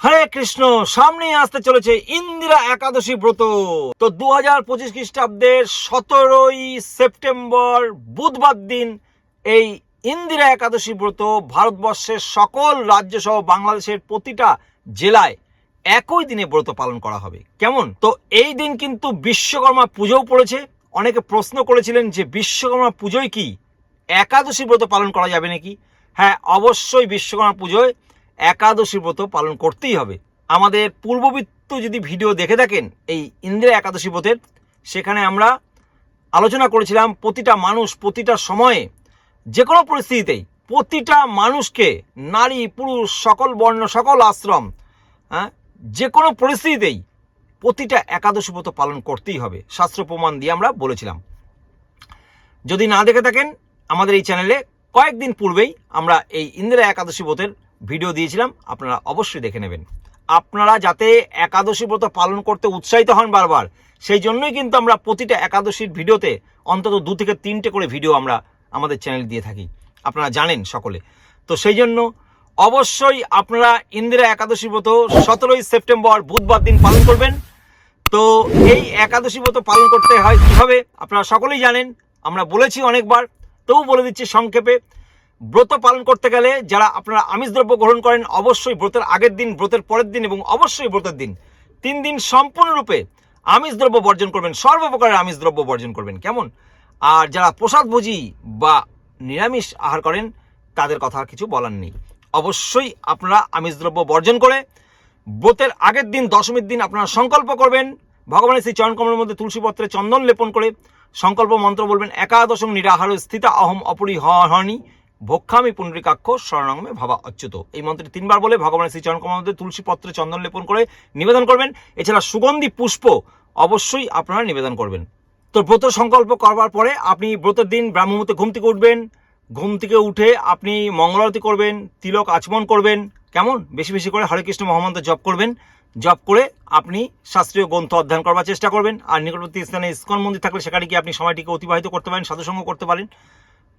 হরে কৃষ্ণ, সামনেই আসতে চলেছে ইন্দিরা একাদশী ব্রত। তো দু হাজার পঁচিশ খ্রিস্টাব্দের সতেরোই সেপ্টেম্বর বুধবার দিন এই ইন্দিরা একাদশী ব্রত ভারতবর্ষের সকল রাজ্য সহ বাংলাদেশের প্রতিটা জেলায় একই দিনে ব্রত পালন করা হবে। কেমন? তো এই দিন কিন্তু বিশ্বকর্মা পুজোও পড়েছে। অনেকে প্রশ্ন করেছিলেন যে বিশ্বকর্মা পুজোয় কি? একাদশী ব্রত পালন করা যাবে নাকি? হ্যাঁ অবশ্যই বিশ্বকর্মা পুজোয়। একাদশী ব্রত পালন করতেই হবে। আমাদের পূর্ববৃত্ত যদি ভিডিও দেখে থাকেন, এই ইন্দিরা একাদশী ব্রতের, সেখানে আমরা আলোচনা করেছিলাম প্রতিটা মানুষ প্রতিটা সময়ে যে কোনো পরিস্থিতিতেই প্রতিটা মানুষকে, নারী, পুরুষ, সকল বর্ণ, সকল আশ্রম হ্যাঁ যে কোনো পরিস্থিতিতেই প্রতিটা একাদশী ব্রত পালন করতেই হবে। শাস্ত্র প্রমাণ দিয়ে আমরা বলেছিলাম। যদি না দেখে থাকেন, আমাদের এই চ্যানেলে কয়েকদিন পূর্বেই আমরা এই ইন্দিরা একাদশী ব্রতের ভিডিও দিয়েছিলাম, আপনারা অবশ্যই দেখে নেবেন। আপনারা যাতে একাদশী ব্রত পালন করতে উৎসাহিত হন বারবার, সেই জন্যই কিন্তু আমরা প্রতিটা একাদশীর ভিডিওতে অন্তত দু থেকে তিনটে করে ভিডিও আমরা আমাদের চ্যানেল দিয়ে থাকি। আপনারা জানেন সকলে। তো সেই জন্য অবশ্যই আপনারা ইন্দিরা একাদশী ব্রত সতেরোই সেপ্টেম্বর বুধবার দিন পালন করবেন। তো এই একাদশী ব্রত পালন করতে হয় কীভাবে, আপনারা সকলেই জানেন। আমরা বলেছি অনেকবার, তবু বলে দিচ্ছি সংক্ষেপে। ব্রত পালন করতে গেলে যারা আপনারা আমিষ দ্রব্য গ্রহণ করেন, অবশ্যই ব্রতের আগের দিন, ব্রতের পরের দিন এবং অবশ্যই ব্রতের দিন। তিন দিন সম্পূর্ণরূপে আমিষ দ্রব্য বর্জন করবেন, সর্বপ্রকারের আমিষ দ্রব্য বর্জন করবেন। কেমন? আর যারা প্রসাদভোজী বা নিরামিষ আহার করেন, তাদের কথা কিছু বলার নেই। অবশ্যই আপনারা আমিষ দ্রব্য বর্জন করে ব্রতের আগের দিন, দশমীর দিন আপনারা সংকল্প করবেন। ভগবানের সেই চরণকমলের মধ্যে তুলসী পত্রে চন্দন লেপন করে সংকল্প মন্ত্র বলবেন, একাদশম নিরাহার স্থিতা অহম অপরিহরণী। ভক্ষামি পুনরিকাক্ষ শরণাঙ্গমে ভাবা অচ্যুত। এই মন্ত্রটি তিনবার বলে ভগবানের শ্রী চরণকমলের মধ্যে তুলসী পত্রে চন্দন লেপন করে নিবেদন করবেন। এছাড়া সুগন্ধি পুষ্প অবশ্যই আপনারা নিবেদন করবেন। তো ব্রত সংকল্প করবার পরে আপনি ব্রতের দিন ব্রাহ্মমূর্তে ঘুম থেকে উঠবেন। ঘুম থেকে উঠে আপনি মঙ্গলারতি করবেন, তিলক আচমন করবেন। কেমন? বেশি বেশি করে হরে কৃষ্ণ মহামন্ত্র জপ করবেন। জপ করে আপনি শাস্ত্রীয় গ্রন্থ অধ্যয়ন করবার চেষ্টা করবেন। আর নিকটবর্তী স্থানে ইস্কন মন্দির থাকলে সেখানে গিয়ে আপনি সময়টিকে অতিবাহিত করতে পারেন, সাধুসঙ্গ করতে পারেন।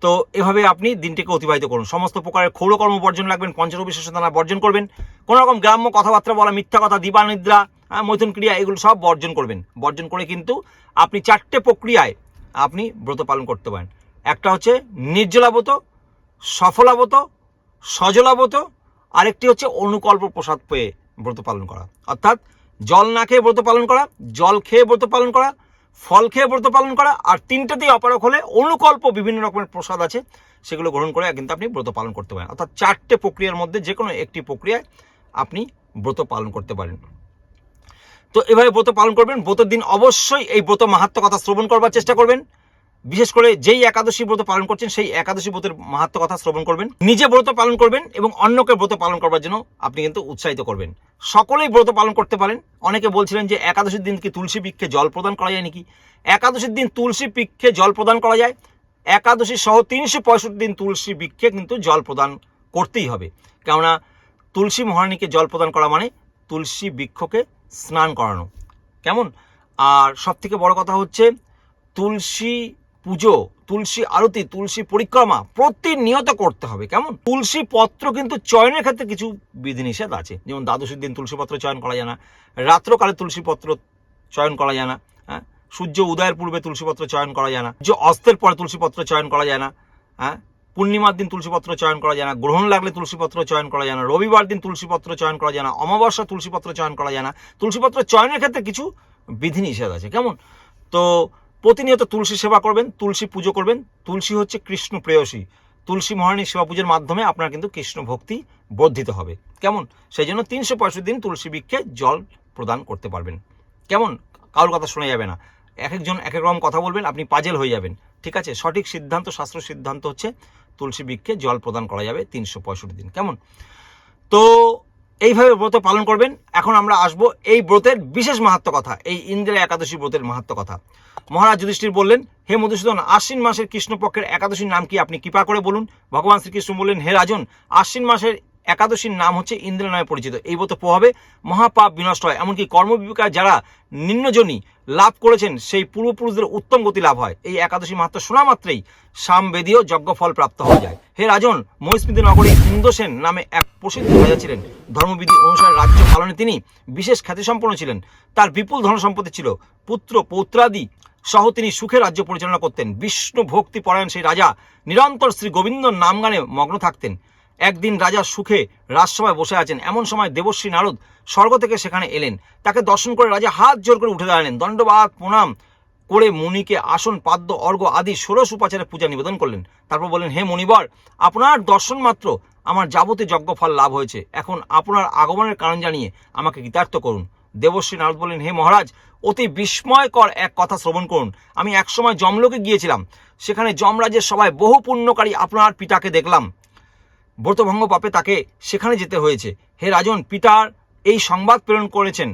তো এভাবে আপনি দিনটিকে অতিবাহিত করুন। সমস্ত প্রকারের ক্ষৌরকর্ম বর্জন রাখবেন পঞ্চরূপ বিশেষতা বর্জন করবেন। কোনো রকম গ্রাম্য কথাবার্তা বলা মিথ্যা কথা দিবানিদ্রা হ্যাঁ, মৈথুন ক্রিয়া এগুলো সব বর্জন করবেন। বর্জন করে কিন্তু আপনি চারটে প্রক্রিয়ায় আপনি ব্রত পালন করতে পারেন। একটা হচ্ছে নির্জলাবত সফলাবত সজলাবত আরেকটি হচ্ছে অনুকল্প প্রসাদ পেয়ে ব্রত পালন করা। অর্থাৎ জল না খেয়ে ব্রত পালন করা জল খেয়ে ব্রত পালন করা ফল খেয়ে ব্রত পালন করা আর তিনটাতেই অপারক হলে অনুকল্প বিভিন্ন রকমের প্রসাদ আছে, সেগুলো গ্রহণ করে কিন্তু আপনি ব্রত পালন করতে পারেন। অর্থাৎ চারটে প্রক্রিয়ার মধ্যে যে কোনো একটি প্রক্রিয়ায় আপনি ব্রত পালন করতে পারেন। তো এভাবে ব্রত পালন করবেন, ব্রতের দিন অবশ্যই এই ব্রত মাহাত্ম কথা শ্রবণ করবার চেষ্টা করবেন। বিশেষ করে যেই একাদশী ব্রত পালন করছেন, সেই একাদশী ব্রতের মাহাত্ম কথা শ্রবণ করবেন, নিজে ব্রত পালন করবেন এবং অন্যকে ব্রত পালন করবার জন্য আপনি কিন্তু উৎসাহিত করবেন। সকলেই ব্রত পালন করতে পারেন। অনেকে বলছিলেন যে একাদশীর দিন কি তুলসী বৃক্ষে জল প্রদান করা যায় নাকি? একাদশীর দিন তুলসী বৃক্ষে জল প্রদান করা যায়। একাদশী সহ তিনশো পঁয়ষট্টি দিন তুলসী বৃক্ষে কিন্তু জল প্রদান করতেই হবে। কেননা তুলসী মহারানীকে জল প্রদান করা মানে তুলসী বৃক্ষকে স্নান করানো। কেমন? আর সবথেকে বড় কথা হচ্ছে, তুলসী পুজো তুলসী আরতি তুলসী পরিক্রমা প্রতিনিয়ত করতে হবে কেমন তুলসী পত্র কিন্তু চয়নের ক্ষেত্রে কিছু বিধিনিষেধ আছে যেমন দ্বাদশীর দিন তুলসী পত্র চয়ন করা যায় না রাত্রকালে তুলসী পত্র চয়ন করা যায় না হ্যাঁ সূর্য উদয়ের পূর্বে তুলসী পত্র চয়ন করা যায় না সূর্য অস্তের পরে তুলসী পত্র চয়ন করা যায় না হ্যাঁ পূর্ণিমার দিন তুলসীপত্র চয়ন করা যায় না গ্রহণ লাগলে তুলসীপত্র চয়ন করা যায় না রবিবার দিন তুলসীপত্র চয়ন করা যায় না অমাবস্যা তুলসীপত্র চয়ন করা যায় না তুলসীপত্র চয়নের ক্ষেত্রে কিছু বিধিনিষেধ আছে কেমন তো প্রতিনিয়ত তুলসী সেবা করবেন, তুলসী পুজো করবেন। তুলসী হচ্ছে কৃষ্ণ প্রেয়সী। তুলসী মহারানীর সেবা পুজোর মাধ্যমে আপনার কিন্তু কৃষ্ণ ভক্তি বর্ধিত হবে। কেমন? সেই জন্য তিনশো পঁয়ষট্টি দিন তুলসী বৃক্ষে জল প্রদান করতে পারবেন। কেমন? কারোর কথা শোনা যাবে না। এক একজন এক এক রকম কথা বলবেন, আপনি পাজেল হয়ে যাবেন। ঠিক আছে? সঠিক সিদ্ধান্ত, শাস্ত্র সিদ্ধান্ত হচ্ছে তুলসী বৃক্ষে জল প্রদান করা যাবে তিনশো পঁয়ষট্টি দিন। কেমন? তো এইভাবে ব্রত পালন করবেন। এখন আমরা আসব এই ব্রতের বিশেষ মাহাত্ম কথা, এই ইন্দ্রা একাদশী ব্রতের মাহাত্ম কথা। মহারাজ যুধিষ্ঠির বললেন, হে মধুসূদন, আশ্বিন মাসের কৃষ্ণপক্ষের একাদশীর নাম কি আপনি কৃপা করে বলুন? ভগবান শ্রীকৃষ্ণ বললেন, হে রাজন, আশ্বিন মাসের একাদশীর নাম হচ্ছে ইন্দ্র নামে পরিচিত। এই ব্রত প্রভাবে মহাপাপ বিনষ্ট হয়। এমনকি কর্মবিকার যারা নিম্নজনী লাভ করেছেন, সেই পূর্বপুরুষদের উত্তম গতি লাভ হয়। এই একাদশী মাত্র শোনা মাত্রেই সামবেদীয় যজ্ঞফল প্রাপ্ত হয়ে যায়। হে রাজন মহিস্মৃতি নগরী ইন্দ্রসেন নামে এক প্রসিদ্ধ রাজা ছিলেন। ধর্মবিধি অনুসারে রাজ্য পালনে তিনি বিশেষ খ্যাতিসম্পন্ন ছিলেন। তার বিপুল ধন সম্পত্তি ছিল। পুত্র পৌত্রাদি সহ তিনি সুখে রাজ্য পরিচালনা করতেন। বিষ্ণু ভক্তি পরায়ণ সেই রাজা নিরন্তর শ্রী গোবিন্দ নাম গানে মগ্ন থাকতেন। একদিন রাজা সুখে রাজসভায় বসে আছেন। এমন সময় দেবশ্রী নারদ স্বর্গ থেকে সেখানে এলেন। তাকে দর্শন করে রাজা হাত জোর করে উঠে দাঁড়ালেন। দণ্ডবাদ প্রণাম করে মুনিকে আসন, পাদ্য অর্ঘ আদি ষোড়শ উপাচারে পূজা নিবেদন করলেন। তারপর বললেন, হে মণিবর, আপনার দর্শন মাত্র। আমার যাবতীয় যজ্ঞফল লাভ হয়েছে। এখন আপনার আগমনের কারণ জানিয়ে আমাকে কৃতার্থ করুন। দেবশ্রী নারদ বললেন, হে মহারাজ, অতি বিস্ময়কর এক কথা শ্রবণ করুন। আমি একসময় জমলোকে গিয়েছিলাম। সেখানে যমরাজের সবাই বহু পুণ্যকারী আপনার পিতাকে দেখলাম। ব্রতভঙ্গ পাপে তাকে সেখানে যেতে হয়েছে। হে রাজন, পিতার এই সংবাদ প্রেরণ করেছেন।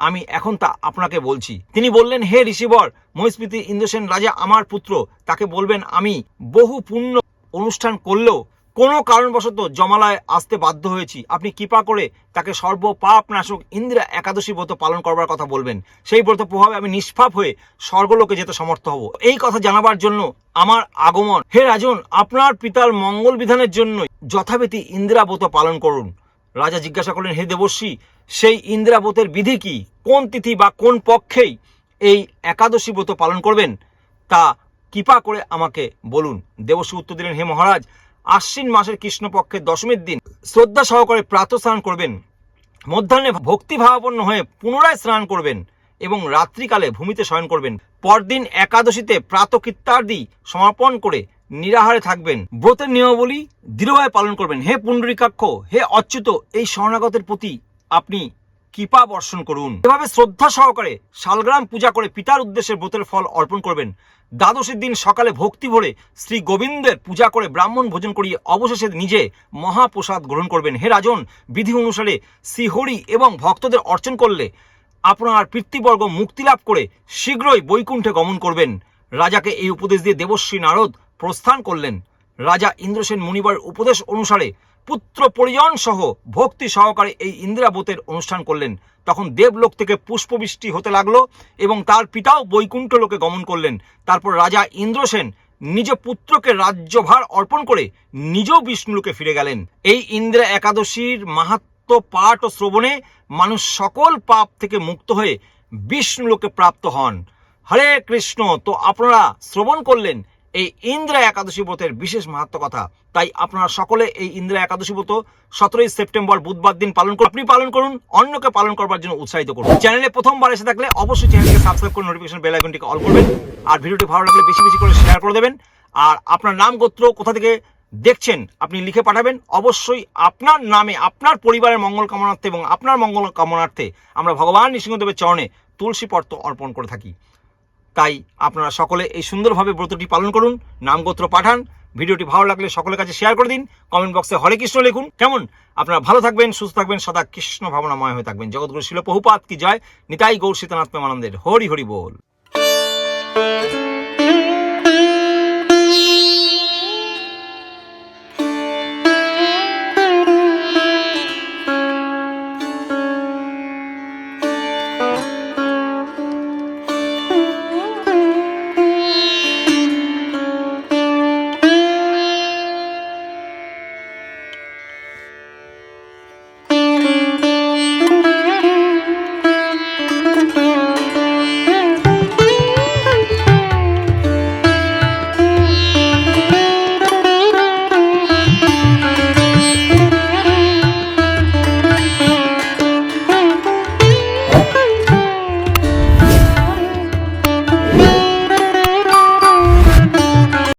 আমি এখন তা আপনাকে বলছি। তিনি বললেন, হে ঋষিবর মহিস্মৃতি ইন্দ্রসেন রাজা আমার পুত্র, তাকে বলবেন, আমি বহু পুণ্য অনুষ্ঠান করলেও কোনো কারণবশত জমালায় আসতে বাধ্য হয়েছি। আপনি কৃপা করে তাকে সর্ব পাপ নাশক ইন্দিরা একাদশী ব্রত পালন করবার কথা বলবেন। সেই ব্রত প্রভাবে আমি নিষ্পাপ হয়ে স্বর্গলোকে যেতে সমর্থ হব। এই কথা জানাবার জন্য আমার আগমন। হে রাজন, আপনার পিতার মঙ্গল বিধানের জন্য যথাবিধি ইন্দিরা ব্রত পালন করুন। রাজা জিজ্ঞাসা করলেন, হে দেবর্ষী, সেই ইন্দিরা ব্রতের বিধি কি? কোন তিথি বা কোন পক্ষেই এই একাদশী ব্রত পালন করবেন? তা কৃপা করে আমাকে বলুন। দেবশ্রী উত্তর দিলেন, হে মহারাজ আশ্বিন মাসের কৃষ্ণপক্ষের দশমীর দিন। শ্রদ্ধা সহকারে প্রাতঃ স্নান করবেন। মধ্যাহ্নে ভক্তিভাবাপন্ন হয়ে পুনরায় স্নান করবেন এবং রাত্রিকালে ভূমিতে শয়ন করবেন। পরদিন একাদশীতে প্রাতকৃত্যাদি সমাপন করে নিরাহারে থাকবেন। ব্রতের নিয়মাবলী দৃঢ়ভাবে পালন করবেন। হে পুণ্ডরিকাক্ষ, হে অচ্যুত, এই শরণাগতের প্রতি আপনি কৃপা বর্ষণ করুন। এভাবে শ্রদ্ধা সহকারে শালগ্রাম পূজা করে পিতার উদ্দেশ্যে ব্রতের ফল অর্পণ করবেন। দ্বাদশীর দিন সকালে ভক্তি ভরে শ্রী গোবিন্দের পূজা করে ব্রাহ্মণ ভোজন করিয়ে অবশেষে নিজে মহাপ্রসাদ গ্রহণ করবেন। হে রাজন, বিধি অনুসারে শ্রীহরি এবং ভক্তদের অর্চন করলে আপনার পিতৃবর্গ মুক্তি লাভ করে শীঘ্রই বৈকুণ্ঠে গমন করবেন। রাজাকে এই উপদেশ দিয়ে দেবশ্রী নারদ প্রস্থান করলেন। রাজা ইন্দ্রসেন মুনিবার উপদেশ অনুসারে পুত্র পরিজন সহ ভক্তি সহকারে এই ইন্দিরাবোতের অনুষ্ঠান করলেন। তখন দেবলোক থেকে পুষ্পবৃষ্টি হতে লাগল এবং তার পিতাও বৈকুণ্ঠ লোকে গমন করলেন। তারপর রাজা ইন্দ্রসেন নিজ পুত্রকে রাজ্যভার অর্পণ করে নিজেও বিষ্ণুলোকে ফিরে গেলেন। এই ইন্দ্রা একাদশীর মাহাত্ম পাঠ ও শ্রবণে মানুষ সকল পাপ থেকে মুক্ত হয়ে বিষ্ণুলোকে প্রাপ্ত হন। হরে কৃষ্ণ, তো আপনারা শ্রবণ করলেন এই ইন্দ্রা একাদশী ব্রতের বিশেষ মাহাত্ম কথা। তাই আপনারা সকলে এই ইন্দ্রা একাদশী ব্রত সতেরোই সেপ্টেম্বর বুধবার দিন পালন করুন। আপনি পালন করুন, অন্যকে পালন করবার জন্য উৎসাহিত করুন। চ্যানেলে প্রথমবার এসে থাকলে অবশ্যই চ্যানেলকে সাবস্ক্রাইব করে নোটিফিকেশন বেল আইকনটিকে অল করবেন। আর ভিডিওটি ভালো লাগলে বেশি বেশি করে শেয়ার করে দেবেন। আর আপনার নাম গোত্র কোথা থেকে দেখছেন আপনি লিখে পাঠাবেন। অবশ্যই আপনার নামে, আপনার পরিবারের মঙ্গল কামনার্থে এবং আপনার মঙ্গল কামনার্থে আমরা ভগবান নৃসিংহদেবের চরণে তুলসী পর্ত অর্পণ করে থাকি। তাই আপনারা সকলে এই সুন্দরভাবে ব্রতটি পালন করুন, নামগোত্র পাঠান। ভিডিওটি ভালো লাগলে সকলের কাছে শেয়ার করে দিন। কমেন্ট বক্সে হরে কৃষ্ণ লিখুন। কেমন? আপনারা ভালো থাকবেন, সুস্থ থাকবেন, সদা কৃষ্ণ ভাবনাময় হয়ে থাকবেন। জগৎগুরু শিল বহুপাত কি জয়? নিতাই গৌর সীতানাথ প্রেমানন্দের হরি হরি বল।